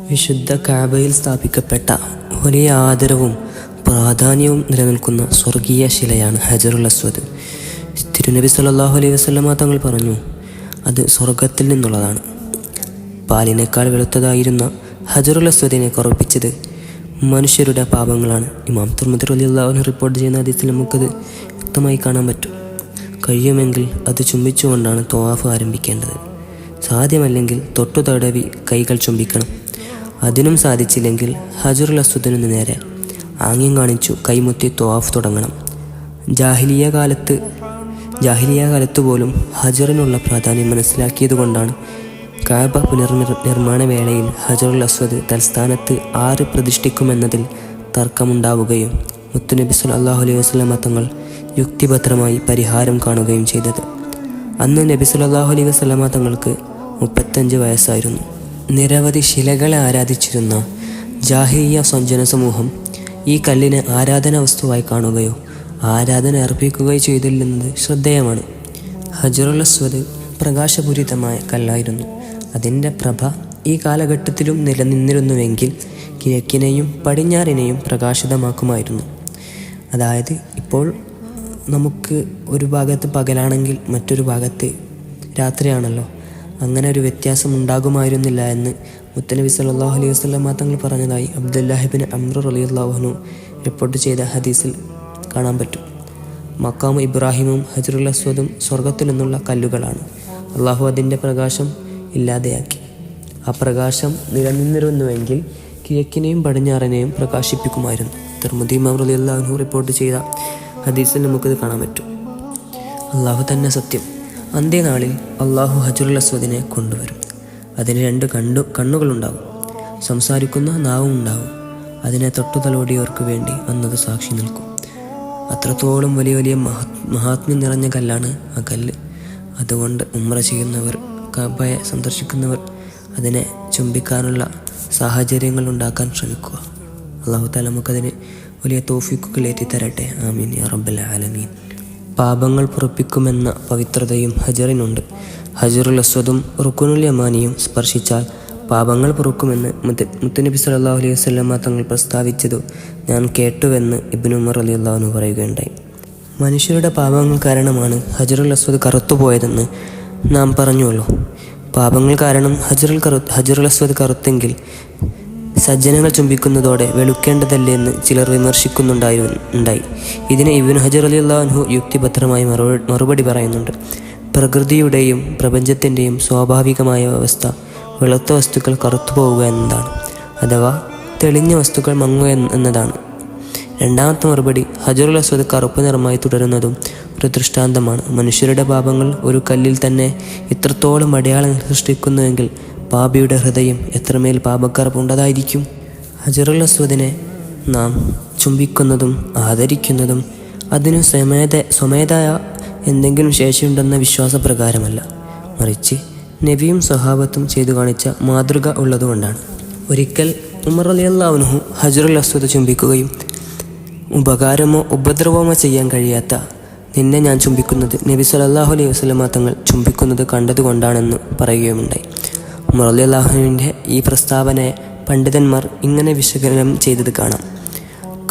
വിശുദ്ധ കാബയിൽ സ്ഥാപിക്കപ്പെട്ട വലിയ ആദരവും പ്രാധാന്യവും നിലനിൽക്കുന്ന സ്വർഗീയ ശിലയാണ് ഹജറുൽ അസ്വദ്. തിരുനബി സല്ലല്ലാഹു അലൈഹി വസല്ലമ തങ്ങൾ പറഞ്ഞു അത് സ്വർഗത്തിൽ നിന്നുള്ളതാണ്. പാലിനേക്കാൾ വെളുത്തതായിരുന്ന ഹജറുൽ അസ്വദിനെ കുറപ്പിച്ചത് മനുഷ്യരുടെ പാപങ്ങളാണ്. ഇമാം തുർമുദർ അലി അള്ളാഹുനെ റിപ്പോർട്ട് ചെയ്യുന്ന ഹദീസിൽ നമുക്കത് വ്യക്തമായി കാണാൻ പറ്റും. കഴിയുമെങ്കിൽ അത് ചുംബിച്ചുകൊണ്ടാണ് തോവാഫ് ആരംഭിക്കേണ്ടത്. സാധ്യമല്ലെങ്കിൽ തൊട്ടു തടവി കൈകൾ ചുംബിക്കണം. അതിനും സാധിച്ചില്ലെങ്കിൽ ഹജറുൽ അസുദിനു നേരെ ആംഗ്യം കാണിച്ചു കൈമുത്തി തോഫ് തുടങ്ങണം. ജാഹിലിയ കാലത്ത് ജാഹിലിയ കാലത്ത് പോലും ഹജറിനുള്ള പ്രാധാന്യം മനസ്സിലാക്കിയതുകൊണ്ടാണ് കാബ പുനർനിർ നിർമ്മാണ വേളയിൽ ഹജറുൽ അസ്വദ് തൽസ്ഥാനത്ത് ആര് പ്രതിഷ്ഠിക്കുമെന്നതിൽ തർക്കമുണ്ടാവുകയും മുത്തുനബി അള്ളാഹു അലൈഹി വസല്ലമ തങ്ങൾ യുക്തിഭദ്രമായി പരിഹാരം കാണുകയും ചെയ്തത്. അന്ന് നബി സുലല്ലാഹു അലൈഹി വസല്ലമ തങ്ങൾക്ക് മുപ്പത്തഞ്ച് വയസ്സായിരുന്നു. നിരവധി ശിലകളെ ആരാധിച്ചിരുന്ന ജാഹിയ സഞ്ജന സമൂഹം ഈ കല്ലിനെ ആരാധന വസ്തുവായി കാണുകയോ ആരാധന അർപ്പിക്കുകയോ ചെയ്തില്ലെന്നത് ശ്രദ്ധേയമാണ്. ഹജറുൽ അസ്വദ് പ്രകാശപൂരിതമായ കല്ലായിരുന്നു. അതിന്റെ പ്രഭ ഈ കാലഘട്ടത്തിലും നിലനിന്നിരുന്നുവെങ്കിൽ കിഴക്കിനെയും പടിഞ്ഞാറിനെയും പ്രകാശിതമാക്കുമായിരുന്നു. അതായത് ഇപ്പോൾ നമുക്ക് ഒരു ഭാഗത്ത് പകലാണെങ്കിൽ മറ്റൊരു ഭാഗത്ത് രാത്രിയാണല്ലോ. അങ്ങനെ ഒരു വ്യത്യാസം ഉണ്ടാകുമായിരുന്നില്ല എന്ന് മുത്തനബി സല്ലല്ലാഹു അലൈഹി വസല്ലം തങ്ങൾ പറഞ്ഞതായി അബ്ദുല്ലാഹിബിൻ അമ്ര അള്ളാഹുനു റിപ്പോർട്ട് ചെയ്ത ഹദീസിൽ കാണാൻ പറ്റും. മക്കാമു ഇബ്രാഹിമും ഹജറുൽ അസ്വദും സ്വർഗത്തിൽ നിന്നുള്ള കല്ലുകളാണ്. അള്ളാഹു അതിന്റെ പ്രകാശം ഇല്ലാതെയാക്കി. ആ പ്രകാശം നിലനിന്നിരുന്നുവെങ്കിൽ കിഴക്കിനെയും പടിഞ്ഞാറിനെയും പ്രകാശിപ്പിക്കുമായിരുന്നു. തിർമുദി മൗറലി അള്ളാഹു റിപ്പോർട്ട് ചെയ്ത ഹദീസിൽ നമുക്കിത് കാണാൻ പറ്റും. അള്ളാഹു തന്നെ സത്യം. അന്ത്യനാളിൽ അള്ളാഹു ഹജുറുൽ അസ്വദിനെ കൊണ്ടുവരും. അതിന് രണ്ട് കണ്ടു കണ്ണുകളുണ്ടാവും സംസാരിക്കുന്ന നാവും ഉണ്ടാവും അതിനെ തൊട്ടുതലോടിയവർക്ക് വേണ്ടി അന്നത് സാക്ഷി നിൽക്കും. അത്രത്തോളം വലിയ വലിയ മഹാ മഹാത്മ്യം നിറഞ്ഞ കല്ലാണ് ആ കല്ല്. അതുകൊണ്ട് ഉമ്ര ചെയ്യുന്നവർ കബയെ സന്ദർശിക്കുന്നവർ അതിനെ ചുംബിക്കാനുള്ള സാഹചര്യങ്ങൾ ഉണ്ടാക്കാൻ ശ്രമിക്കുക. അള്ളാഹു താല നമുക്കതിന് വലിയ തോഫിക്കുകൾ തരട്ടെ ആമീൻ. റബ്ബൽ ആലമീൻ. പാപങ്ങൾ പുറപ്പിക്കുമെന്ന പവിത്രതയും ഹജറിനുണ്ട്. ഹജറുൽ അസ്വദും റുക്കുനുൽ യമാനിയും സ്പർശിച്ചാൽ പാപങ്ങൾ പൊറുക്കുമെന്ന് മുത്ത മുത്തനബി സല്ലല്ലാഹു അലൈഹി വസല്ലമ തങ്ങൾ പ്രസ്താവിച്ചതു ഞാൻ കേട്ടുവെന്ന് ഇബ്നു ഉമർ അലി അള്ളാഹുനു പറയുകയുണ്ടായി. മനുഷ്യരുടെ പാപങ്ങൾ കാരണമാണ് ഹജറുൽ അസ്വദ് കറുത്തുപോയതെന്ന് നാം പറഞ്ഞുവല്ലോ. പാപങ്ങൾ കാരണം ഹജറുൽ കറു ഹജറുൽ അസ്വദ് കറുത്തെങ്കിൽ സജ്ജനങ്ങൾ ചുംബിക്കുന്നതോടെ വെളുക്കേണ്ടതല്ലേ എന്ന് ചിലർ വിമർശിക്കുന്നുണ്ടായിരുന്നു ഉണ്ടായി. ഇതിന് ഇബിൻ ഹജർ അലി അള്ളാഹു യുക്തിഭദ്രമായി മറുപടി പറയുന്നുണ്ട്. പ്രകൃതിയുടെയും പ്രപഞ്ചത്തിന്റെയും സ്വാഭാവികമായ അവസ്ഥ വെളുത്ത വസ്തുക്കൾ കറുത്തു പോവുക എന്നതാണ് അഥവാ തെളിഞ്ഞ വസ്തുക്കൾ മങ്ങുക എന്നതാണ്. രണ്ടാമത്തെ മറുപടി ഹജറുൽ അസ്വദ് കറുപ്പ് നിറമായി തുടരുന്നതും ഒരു ദൃഷ്ടാന്തമാണ്. മനുഷ്യരുടെ പാപങ്ങൾ ഒരു കല്ലിൽ തന്നെ ഇത്രത്തോളം അടയാളം സൃഷ്ടിക്കുന്നുവെങ്കിൽ പാപിയുടെ ഹൃദയം എത്രമേൽ പാപക്കറുപ്പുണ്ടതായിരിക്കും. ഹജറുൽ അസ്വദിനെ നാം ചുംബിക്കുന്നതും ആദരിക്കുന്നതും അതിനു സ്വമേധ സ്വമേതായ എന്തെങ്കിലും ശേഷിയുണ്ടെന്ന വിശ്വാസപ്രകാരമല്ല. മറിച്ച് നബിയും സഹാബത്തും ചെയ്തു കാണിച്ച മാതൃക ഉള്ളതുകൊണ്ടാണ്. ഒരിക്കൽ ഉമർ അലി അള്ളാഹുനുഹു ഹജറുൽ അസ്വദ് ചുംബിക്കുകയും ഉപകാരമോ ഉപദ്രവമോ ചെയ്യാൻ കഴിയാത്ത നിന്നെ ഞാൻ ചുംബിക്കുന്നത് നബി സലല്ലാഹു അലൈഹി വസല്ലമ തങ്ങൾ ചുംബിക്കുന്നത് കണ്ടതുകൊണ്ടാണെന്ന് പറയുകയുമുണ്ടായി. അള്ളാഹുവിന്റെ ഈ പ്രസ്താവനയെ പണ്ഡിതന്മാർ ഇങ്ങനെ വിശകലനം ചെയ്തത് കാണാം.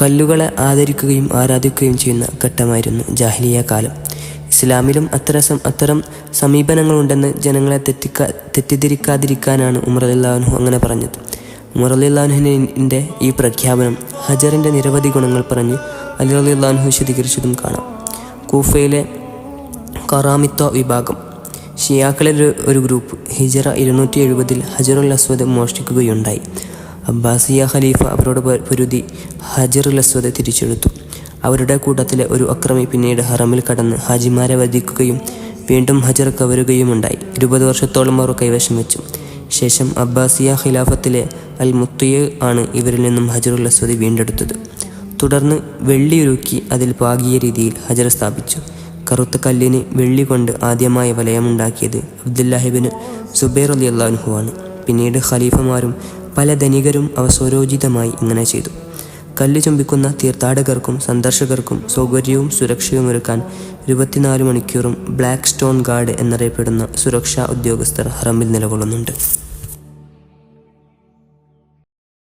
കല്ലുകളെ ആദരിക്കുകയും ആരാധിക്കുകയും ചെയ്യുന്ന ഘട്ടമായിരുന്നു ജാഹ്ലിയ കാലം. ഇസ്ലാമിലും അത്തരം അത്തരം സമീപനങ്ങളുണ്ടെന്ന് ജനങ്ങളെ തെറ്റിക്കാ തെറ്റിദ്ധരിക്കാതിരിക്കാനാണ് ഉമർ അലിള്ളാഹു അങ്ങനെ പറഞ്ഞത്. ഉമർ അലിള്ളാഹുവിന്റെ ഈ പ്രഖ്യാപനം ഹജറിന്റെ നിരവധി ഗുണങ്ങൾ പറഞ്ഞ് അലി അലിള്ളാഹു വിശദീകരിച്ചതും കാണാം. കൂഫയിലെ കറാമിത്വ വിഭാഗം ഷിയാക്കളിൽ ഒരു- ഗ്രൂപ്പ് ഹിജറ ഇരുന്നൂറ്റി എഴുപതിൽ ഹജറുൽ അസ്വദ് മോഷ്ടിക്കുകയുണ്ടായി. അബ്ബാസിയ ഖലീഫ അവരോട് പൊരുതി ഹജറുൽ അസ്വദ് തിരിച്ചെടുത്തു. അവരുടെ കൂട്ടത്തിലെ ഒരു അക്രമി പിന്നീട് ഹറമിൽ കടന്ന് ഹാജിമാരെ വധിക്കുകയും വീണ്ടും ഹജർ കവരുകയുമുണ്ടായി. ഇരുപത് വർഷത്തോളം അവർ കൈവശം വെച്ചു. ശേഷം അബ്ബാസിയ ഖിലാഫത്തിലെ അൽ മുത്തിയ ആണ് ഇവരിൽ നിന്നും ഹജറുൽ അസ്വദ് വീണ്ടെടുത്തത്. തുടർന്ന് വെള്ളിയൊരുക്കി അതിൽ പാകിയ രീതിയിൽ ഹജർ സ്ഥാപിച്ചു. കറുത്ത കല്ലിന് വെള്ളി കൊണ്ട് ആദ്യമായി വലയമുണ്ടാക്കിയത് അബ്ദുല്ലാഹിബിന് സുബൈർ അലി ആണ്. പിന്നീട് ഖലീഫമാരും പല ധനികരും അവ സ്വരോചിതമായി ഇങ്ങനെ ചെയ്തു. കല്ല് ചുംബിക്കുന്ന തീർത്ഥാടകർക്കും സന്ദർശകർക്കും സൗകര്യവും സുരക്ഷയും ഒരുക്കാൻ ഇരുപത്തിനാല് മണിക്കൂറും ബ്ലാക്ക് സ്റ്റോൺ ഗാർഡ് എന്നറിയപ്പെടുന്ന സുരക്ഷാ ഉദ്യോഗസ്ഥർ ഹറമിൽ നിലകൊള്ളുന്നുണ്ട്.